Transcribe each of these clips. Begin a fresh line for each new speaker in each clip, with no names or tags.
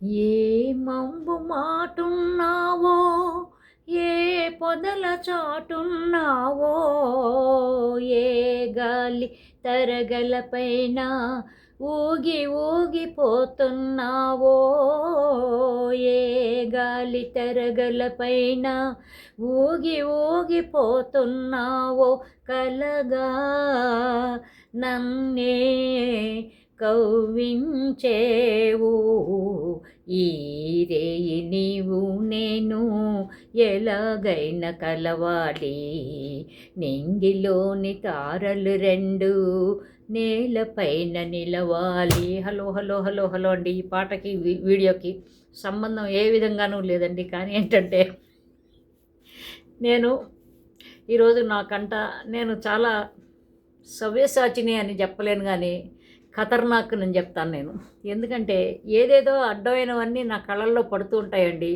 ఏ మంబు మాటున్నావో ఏ పొదల చాటున్నావో ఏ గాలి తరగలపైన ఊగి ఊగిపోతున్నావో ఏ గాలి తరగలపైన ఊగి ఊగిపోతున్నావో కలగా నన్నే కవ్వించేవు ఈ రేయి నీవు నేను ఎలాగైన కలవాలి. నింగిలోని తారలు రెండు నేలపైన నిలవాలి. హలో హలో హలో హలో అండి. ఈ పాటకి వీడియోకి సంబంధం ఏ విధంగానూ లేదండి. కానీ ఏంటంటే నేను ఈరోజు నాకంట నేను చాలా సవ్యసాచిని అని చెప్పలేను కానీ ఖతర్నాక్ అని చెప్తాను నేను. ఎందుకంటే ఏదేదో అడ్డమైనవన్నీ నా కళ్ళల్లో పడుతూ ఉంటాయండి.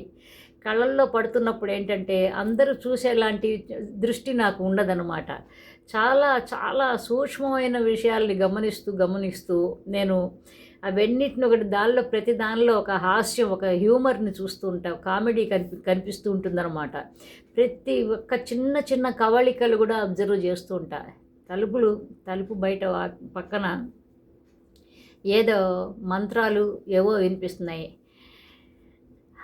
కళ్ళల్లో పడుతున్నప్పుడు ఏంటంటే అందరూ చూసేలాంటి దృష్టి నాకు ఉండదనమాట చాలా చాలా సూక్ష్మమైన విషయాల్ని గమనిస్తూ గమనిస్తూ నేను అవన్నిటిని ఒకటి దానిలో ప్రతి దానిలో ఒక హాస్యం ఒక హ్యూమర్ని చూస్తూ ఉంటా కామెడీ కనిపి కనిపిస్తూ ఉంటుందన్నమాట. ప్రతి ఒక్క చిన్న చిన్న కవళికలు కూడా అబ్జర్వ్ చేస్తూ ఉంటా. తలుపులు తలుపు బయట పక్కన ఏదో మంత్రాలు ఏవో వినిపిస్తున్నాయి.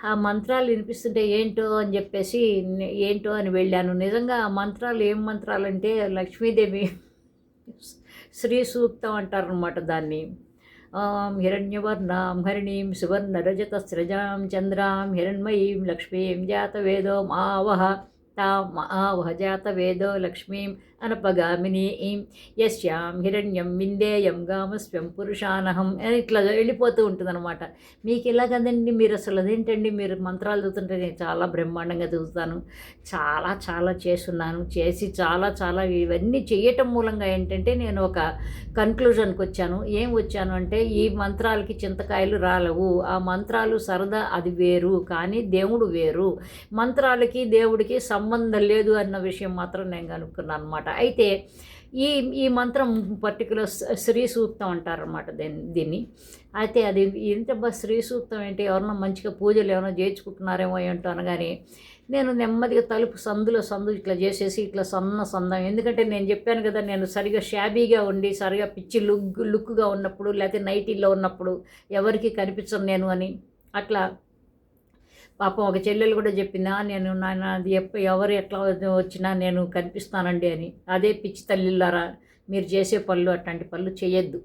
ఆ మంత్రాలు వినిపిస్తుంటే ఏంటో అని చెప్పేసి ఏంటో అని వెళ్ళాను. నిజంగా ఆ మంత్రాలు ఏం మంత్రాలు అంటే లక్ష్మీదేవి శ్రీ సూక్తం అంటారనమాట దాన్ని. ఆం హిరణ్యవర్ణాం హరిణీం సువర్ణ రజత స్రజాం చంద్రాం హిరణ్మయీం లక్ష్మీం జాతవేదో మావహ తాం ఆవహ జాతవేదో లక్ష్మీం అనపగామిని యశ్యాం హిరణ్యం విందేయం గామస్వ్యం పురుషానహం. ఇట్లా వెళ్ళిపోతూ ఉంటుందన్నమాట. మీకు ఇలా కదండి మీరు అసలు అదేంటండి? మీరు మంత్రాలు చదువుతుంటే నేను చాలా బ్రహ్మాండంగా చదువుతాను. చాలా చాలా చేస్తున్నాను. చేసి చాలా చాలా ఇవన్నీ చేయటం మూలంగా ఏంటంటే నేను ఒక కన్క్లూజన్కి వచ్చాను. ఏం వచ్చాను అంటే ఈ మంత్రాలకి చింతకాయలు రాలవు. ఆ మంత్రాలు సరదా అది వేరు. కానీ దేవుడు వేరు. మంత్రాలకి దేవుడికి సంబంధం లేదు అన్న విషయం మాత్రం నేను కనుక్కున్నాను అనమాట అయితే ఈ ఈ మంత్రం పర్టికులర్ శ్రీ సూక్తం అంటారనమాట దీన్ని దీన్ని. అయితే అది ఇంత శ్రీ సూక్తం ఏంటి? ఎవరన్నా మంచిగా పూజలు ఏమైనా చేయించుకుంటున్నారేమో ఏంటో అనగానే నేను నెమ్మదిగా తలుపు సందులో సందు ఇట్లా చేసేసి ఇట్లా సన్న సందం. ఎందుకంటే నేను చెప్పాను కదా నేను సరిగా షాబీగా ఉండి సరిగా పిచ్చి లుక్ లుక్గా ఉన్నప్పుడు లేకపోతే నైటీలో ఉన్నప్పుడు ఎవరికి కనిపించను నేను అని. అట్లా పాపం ఒక చెల్లెలు కూడా చెప్పిందా నేను నాది ఎవరు ఎట్లా వచ్చినా నేను కనిపిస్తానండి అని. అదే పిచ్చి తల్లిలారా మీరు చేసే పనులు అట్లాంటి పనులు చేయొద్దు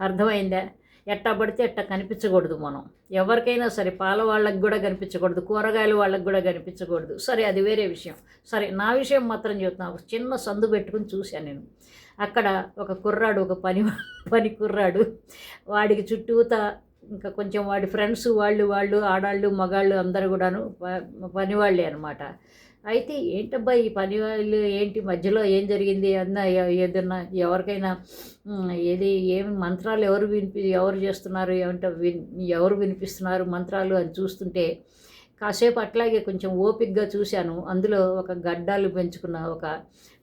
అర్థమైందా? ఎట్టా పడితే ఎట్టా కనిపించకూడదు మనం. ఎవరికైనా సరే పాల వాళ్ళకి కూడా కనిపించకూడదు కూరగాయల వాళ్ళకి కూడా కనిపించకూడదు. సరే అది వేరే విషయం. సరే నా విషయం మాత్రం చెప్తున్నాను ఒక చిన్న సందు పెట్టుకుని చూశాను నేను. అక్కడ ఒక కుర్రాడు ఒక పని పని కుర్రాడు వాడికి చుట్టూతా ఇంకా కొంచెం వాడి ఫ్రెండ్స్ వాళ్ళు వాళ్ళు ఆడాళ్ళు మగాళ్ళు అందరూ కూడాను ప- పని వాళ్ళే అనమాట అయితే ఏంటబ్బా ఈ పని వాళ్ళు ఏంటి? మధ్యలో ఏం జరిగింది? అన్న ఏదన్నా ఎవరికైనా ఏది ఏమి మంత్రాలు ఎవరు వినిపి ఎవరు చేస్తున్నారు? ఏమంటే విన్ ఎవరు వినిపిస్తున్నారు మంత్రాలు అని చూస్తుంటే కాసేపు అట్లాగే కొంచెం ఓపిక్గా చూశాను. అందులో ఒక గడ్డాలు పెంచుకున్న ఒక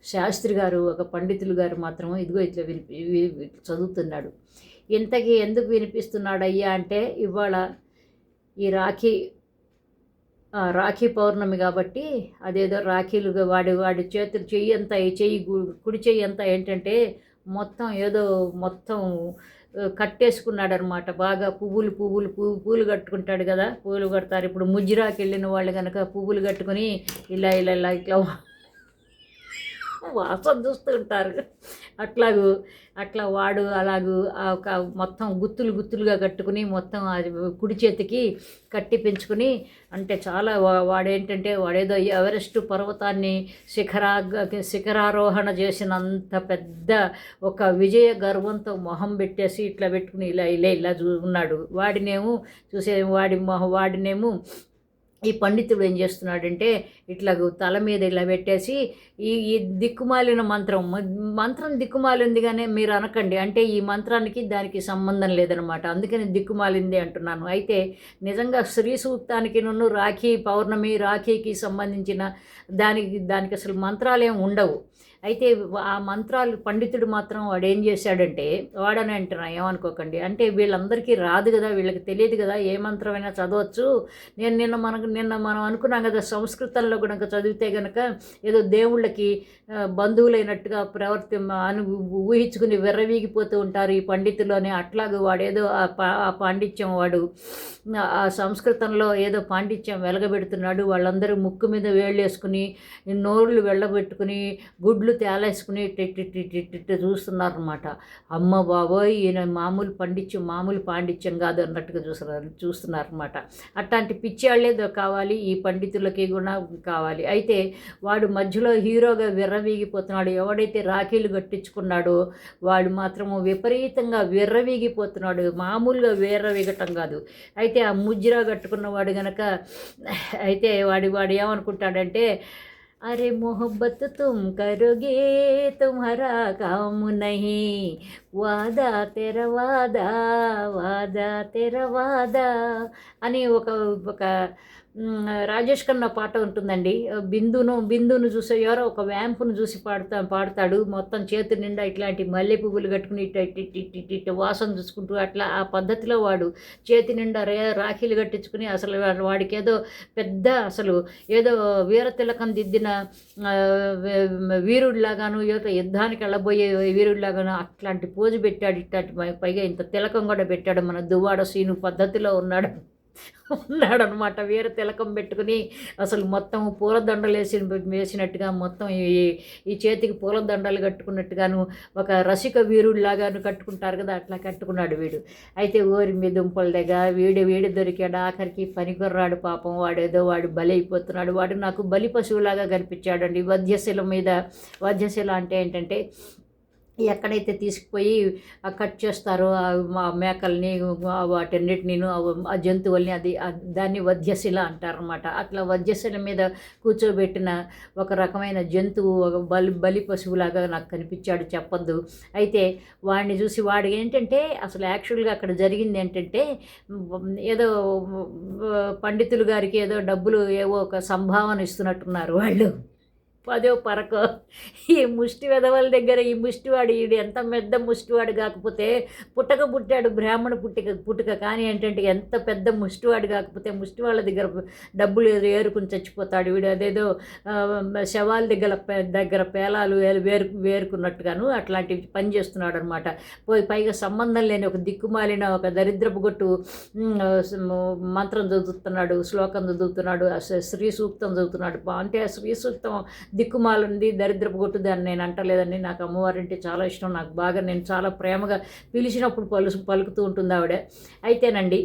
శాస్త్రి గారు ఒక పండితులు గారు మాత్రం ఇదిగో ఇట్లా వినిపి చదువుతున్నాడు. ఇంతకీ ఎందుకు వినిపిస్తున్నాడయ్యా అంటే ఇవాళ ఈ రాఖీ రాఖీ పౌర్ణమి కాబట్టి అదేదో రాఖీలుగా వాడి వాడి చేతులు చెయ్యి అంతా చెయ్యి కుడి చెయ్యి అంతా ఏంటంటే మొత్తం ఏదో మొత్తం కట్టేసుకున్నాడు అనమాట బాగా పువ్వులు పువ్వులు పువ్వు పూలు కట్టుకుంటాడు కదా. పూలు కడతారు. ఇప్పుడు ముజ్జిరాకి వెళ్ళిన వాళ్ళు కనుక పువ్వులు కట్టుకుని ఇలా ఇలా ఇలా ఇట్లా వాసన చూస్తుంటారు. అట్లాగూ అట్లా వాడు అలాగూ ఆ ఒక మొత్తం గుత్తులు గుత్తులుగా కట్టుకుని మొత్తం కుడి చేతికి కట్టి పెంచుకుని అంటే చాలా వాడేంటంటే వాడేదో ఎవరెస్ట్ పర్వతాన్ని శిఖరా శిఖరారోహణ చేసినంత పెద్ద ఒక విజయ గర్వంతో మొహం పెట్టేసి ఇట్లా పెట్టుకుని ఇలా ఇలా ఇలా చూ ఉన్నాడు. వాడినేమో చూసే వాడి మొహం వాడినేమో ఈ పండితుడు ఏం చేస్తున్నాడంటే ఇట్లా తల మీద ఇలా పెట్టేసి ఈ ఈ దిక్కుమాలిన మంత్రం మంత్రం దిక్కుమాలింది కానీ మీరు అనకండి. అంటే ఈ మంత్రానికి దానికి సంబంధం లేదనమాట. అందుకని దిక్కుమాలింది అంటున్నాను. అయితే నిజంగా శ్రీ సూక్తానికి నన్ను రాఖీ పౌర్ణమి రాఖీకి సంబంధించిన దానికి దానికి అసలు మంత్రాలు ఉండవు. అయితే ఆ మంత్రాలు పండితుడు మాత్రం వాడు ఏం చేశాడంటే వాడని అంటున్నా ఏమనుకోకండి. అంటే వీళ్ళందరికీ రాదు కదా వీళ్ళకి తెలియదు కదా ఏ మంత్రమైనా చదవచ్చు. నేను నిన్న మనకు నిన్న మనం అనుకున్నాం కదా సంస్కృతంలో కూడా చదివితే కనుక ఏదో దేవుళ్ళకి బంధువులైనట్టుగా ప్రవర్తి అను ఊహించుకుని విర్రవీగిపోతూ ఉంటారు ఈ పండితులు అని. అట్లాగే వాడేదో ఆ పా ఆ పాండిత్యం వాడు ఆ సంస్కృతంలో ఏదో పాండిత్యం వెలగబెడుతున్నాడు. వాళ్ళందరూ ముక్కు మీద వేళ్ళేసుకుని నోళ్ళు వెళ్ళబెట్టుకుని గుడ్లు తేలేసుకుని టిట్టి చూస్తున్నారనమాట అమ్మ బాబోయ్ ఈయన మామూలు పండిత్యం మామూలు పాండిత్యం కాదు అన్నట్టుగా చూస్తున్నారు చూస్తున్నారనమాట అట్లాంటి పిచ్చి వాళ్ళేదో కావాలి ఈ పండితులకి కూడా కావాలి అయితే వాడు మధ్యలో హీరోగా విర్రవీగిపోతున్నాడు ఎవడైతే రాఖీలు కట్టించుకున్నాడో వాడు మాత్రము విపరీతంగా విర్రవీగిపోతున్నాడు మామూలుగా విర్రవీగటం కాదు అయితే ఆ ముజ్జిరా కట్టుకున్నవాడు గనక అయితే వాడి వాడు ఏమనుకుంటాడంటే अरे मोहब्बत तुम करोगे तुम्हारा काम नहीं వాదా తెర వాదా వాదా తెర వాదా అని ఒక ఒక మ్, రాజేష్ ఖన్నా పాట ఉంటుందండి. బిందును బిందును చూసే ఎవరో ఒక వ్యాంపును చూసి పాడుతా పాడతాడు. మొత్తం చేతి నిండా ఇట్లాంటి మల్లె పువ్వులు కట్టుకుని ఇట్ట వాసన చూసుకుంటూ అట్లా ఆ పద్ధతిలో వాడు చేతి నిండా రే రాఖీలు కట్టించుకుని అసలు వాడికి ఏదో పెద్ద అసలు ఏదో వీర తిలకం దిద్దిన వీరుడిలాగాను ఏదో యుద్ధానికి వెళ్ళబోయే వీరుడిలాగాను అట్లాంటి పోజు పెట్టాడు. ఇట్లాంటి పైగా ఇంత తిలకం కూడా పెట్టాడు మన దువ్వాడ సీను పద్ధతిలో ఉన్నాడు. ఉన్నాడు అనమాట వీర తిలకం పెట్టుకుని అసలు మొత్తం పూలదండలు వేసి వేసినట్టుగా మొత్తం ఈ ఈ చేతికి పూలదండలు కట్టుకున్నట్టుగాను ఒక రసిక వీరుడిలాగాను కట్టుకుంటారు కదా అట్లా కట్టుకున్నాడు వీడు. అయితే ఊరి మీద దుంపల దగ్గర వీడు వీడి దొరికాడు ఆఖరికి పనికొర్రాడు పాపం వాడేదో వాడు బలి అయిపోతున్నాడు వాడు నాకు బలి పశువులాగా కనిపించాడండి. వధ్యశిల మీద వధ్యశిల అంటే ఏంటంటే ఎక్కడైతే తీసుకుపోయి కట్ చేస్తారో మా మేకల్ని ఆ వాటన్నిటిని ఆ జంతువుల్ని అది దాన్ని వధ్యశిల అంటారనమాట అట్లా వధ్యశిల మీద కూర్చోబెట్టిన ఒక రకమైన జంతువు ఒక బలి బలి పశువులాగా నాకు కనిపించాడు చెప్పొద్దు. అయితే వాడిని చూసి వాడు ఏంటంటే అసలు యాక్చువల్గా అక్కడ జరిగింది ఏంటంటే ఏదో పండితులు గారికి ఏదో డబ్బులు ఏవో ఒక సంభావన ఇస్తున్నట్టున్నారు వాళ్ళు. పదో పరకో. ఈ ముష్టి వెదవల దగ్గర ఈ ముష్టివాడు ఈడు ఎంత పెద్ద ముష్టివాడు కాకపోతే పుట్టక పుట్టాడు బ్రాహ్మణ పుట్టిక పుట్టుక కానీ ఏంటంటే ఎంత పెద్ద ముష్టివాడు కాకపోతే ముష్టి వాళ్ళ దగ్గర డబ్బులు ఏదో ఏరుకుని చచ్చిపోతాడు. వీడు అదేదో శవాల దగ్గర దగ్గర పేలాలు వేరు వేరుకున్నట్టుగాను అట్లాంటివి పని చేస్తున్నాడు అనమాట పోయి పైగా సంబంధం లేని ఒక దిక్కుమాలిన ఒక దరిద్రపు గొట్టు మంత్రం చదువుతున్నాడు శ్లోకం చదువుతున్నాడు శ్రీ- సూక్తం చదువుతున్నాడు. అంటే శ్రీ సూక్తం దిక్కుమాలుంది దరిద్రపు కొట్టు దాన్ని నేను అంటలేదండి. నాకు అమ్మవారంటే చాలా ఇష్టం. నాకు బాగా నేను చాలా ప్రేమగా పిలిచినప్పుడు పలు పలుకుతూ ఉంటుంది ఆవిడ. అయితేనండి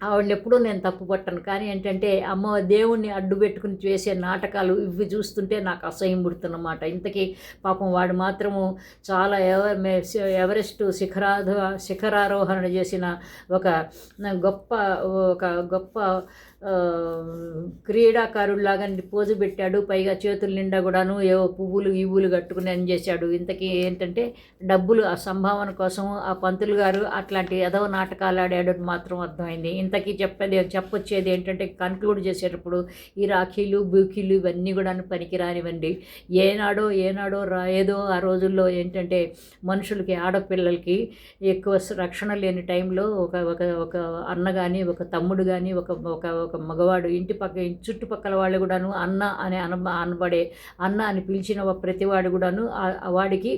ఆవిడని ఎప్పుడూ నేను తప్పు పట్టను. కానీ ఏంటంటే అమ్మ దేవుణ్ణి అడ్డు పెట్టుకుని చేసే నాటకాలు ఇవి చూస్తుంటే నాకు అసహ్యం పుడుతున్నమాట ఇంతకీ పాపం వాడు మాత్రము చాలా ఎవరెస్ట్ శిఖరాధ శిఖరారోహణ చేసిన ఒక గొప్ప ఒక గొప్ప క్రీడాకారుడిలాగా పోజు పెట్టాడు. పైగా చేతుల నిండా కూడాను ఏవో పువ్వులు ఇవ్వులు కట్టుకుని అని చేశాడు. ఇంతకీ ఏంటంటే డబ్బులు ఆ సంభావన కోసం ఆ పంతులు గారు అట్లాంటి ఏదో నాటకాలు ఆడాడు అని మాత్రం అర్థమైంది. ఇంతకీ చెప్పేది చెప్పొచ్చేది ఏంటంటే కన్క్లూడ్ చేసేటప్పుడు ఈ రాఖీలు బూకీలు ఇవన్నీ కూడా పనికిరానివ్వండి ఏనాడో ఏనాడో రా ఏదో ఆ రోజుల్లో ఏంటంటే మనుషులకి ఆడపిల్లలకి ఎక్కువ రక్షణ లేని టైంలో ఒక ఒక ఒక అన్న కానీ ఒక తమ్ముడు కానీ ఒక ఒక ఒక మగవాడు ఇంటి పక్క ఇంటి చుట్టుపక్కల వాళ్ళు కూడాను అన్న అని అన అనబడే అన్న అని పిలిచిన ఒక ప్రతివాడు కూడాను వాడికి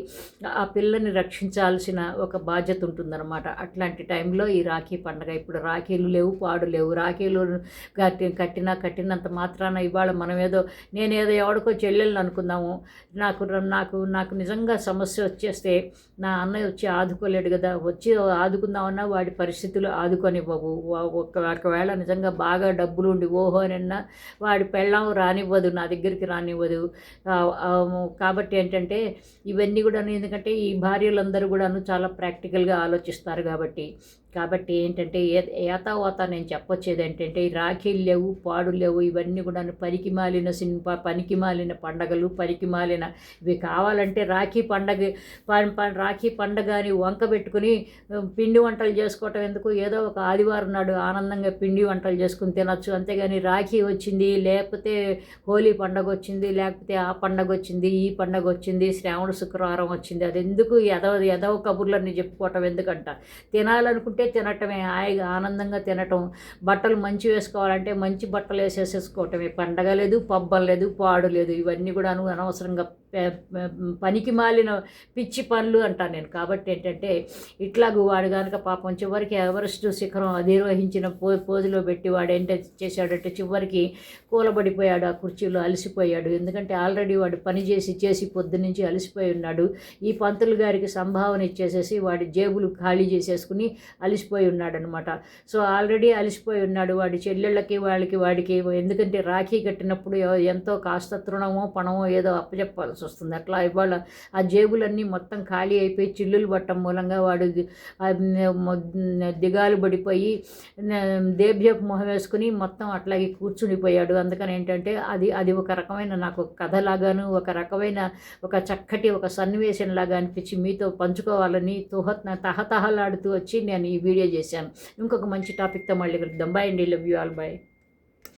ఆ పిల్లని రక్షించాల్సిన ఒక బాధ్యత ఉంటుందన్నమాట. అట్లాంటి టైంలో ఈ రాఖీ పండగ ఇప్పుడు రాఖీలు లేవు పాడు లేవు. రాఖీలు కట్టి కట్టినా కట్టినంత మాత్రాన ఇవాళ మనం ఏదో నేనేదో ఎవడికో చెల్లెళ్ళు అనుకుందాము. నాకు నాకు నాకు నిజంగా సమస్య వచ్చేస్తే నా అన్నయ్య వచ్చి ఆదుకోలేడు కదా వచ్చి ఆదుకుందామన్నా వాడి పరిస్థితులు ఆదుకొని బాబు ఒకవేళ నిజంగా బాగా డబ్బులు ఉండి ఓహో నిన్న వాడి పెళ్ళాం రానివ్వదు నా దగ్గరికి రానివ్వదు. కాబట్టి ఏంటంటే ఇవన్నీ కూడా ఎందుకంటే ఈ భార్యలందరూ కూడాను చాలా ప్రాక్టికల్గా ఆలోచిస్తారు కాబట్టి. కాబట్టి ఏంటంటే ఏ నేను చెప్పొచ్చేది ఏంటంటే రాఖీలు లేవు పాడు లేవు ఇవన్నీ కూడా పనికి మాలిన సినిమా పనికి మాలిన పండగలు పనికి మాలిన ఇవి కావాలంటే రాఖీ పండగ ప- రాఖీ పండగ అని వంక పెట్టుకుని పిండి వంటలు చేసుకోవటం ఎందుకు? ఏదో ఒక ఆదివారం నాడు ఆనందంగా పిండి వంటలు చేసుకుని తినచ్చు. అంతేగాని రాఖీ వచ్చింది లేకపోతే హోలీ పండగ వచ్చింది లేకపోతే ఆ పండగ వచ్చింది ఈ పండగ వచ్చింది శ్రావణ శుక్రవారం వచ్చింది. అది ఎందుకు? ఎదవ ఎదవ కబుర్లన్నీ చెప్పుకోవటం ఎందుకంట. తినాలనుకుంటే తినటమే హాయిగా ఆనందంగా తినటం. బట్టలు మంచి వేసుకోవాలంటే మంచి బట్టలు వేసేసేసుకోవటమే. పండగ లేదు పబ్బం లేదు పాడు లేదు. ఇవన్నీ కూడా అను అనవసరంగా పనికి మాలిన పిచ్చి పనులు అంటాను నేను. కాబట్టి ఏంటంటే ఇట్లాగూ వాడు కనుక పాపం చివరికి ఎవరెస్ట్ శిఖరం అధిరోహించిన పో పోజులో పెట్టి వాడు ఏంట చేశాడంటే చివరికి కూలబడిపోయాడు ఆ కుర్చీలో అలసిపోయాడు. ఎందుకంటే ఆల్రెడీ వాడు పని చేసి చేసి పొద్దునుంచి అలసిపోయి ఉన్నాడు. ఈ పంతులు గారికి సంభావన ఇచ్చేసేసి వాడి జేబులు ఖాళీ చేసేసుకుని అలసిపోయి ఉన్నాడు అనమాట సో ఆల్రెడీ అలసిపోయి ఉన్నాడు వాడి చెల్లెళ్ళకి వాళ్ళకి వాడికి. ఎందుకంటే రాఖీ కట్టినప్పుడు ఎంతో కాస్త తృణమో పణమో ఏదో చేయాల్సి వస్తుంది అట్లా ఇవాళ ఆ జేబులన్నీ మొత్తం ఖాళీ అయిపోయి చిల్లులు పట్టడం మూలంగా వాడు దిగాలు పడిపోయి దేభ్యపు మొహం వేసుకుని మొత్తం అట్లాగే కూర్చునిపోయాడు అందుకని ఏంటంటే అది అది ఒక రకమైన నాకు కథలాగాను ఒక రకమైన ఒక చక్కటి ఒక సన్నివేశంలాగా అనిపించి మీతో పంచుకోవాలని తుహ తహతహలాడుతూ వచ్చి నేను ఈ వీడియో చేశాను. ఇంకొక మంచి టాపిక్తో మళ్ళీ కలుద్దాం. బాయ్ అండి. Love you all. బాయ్.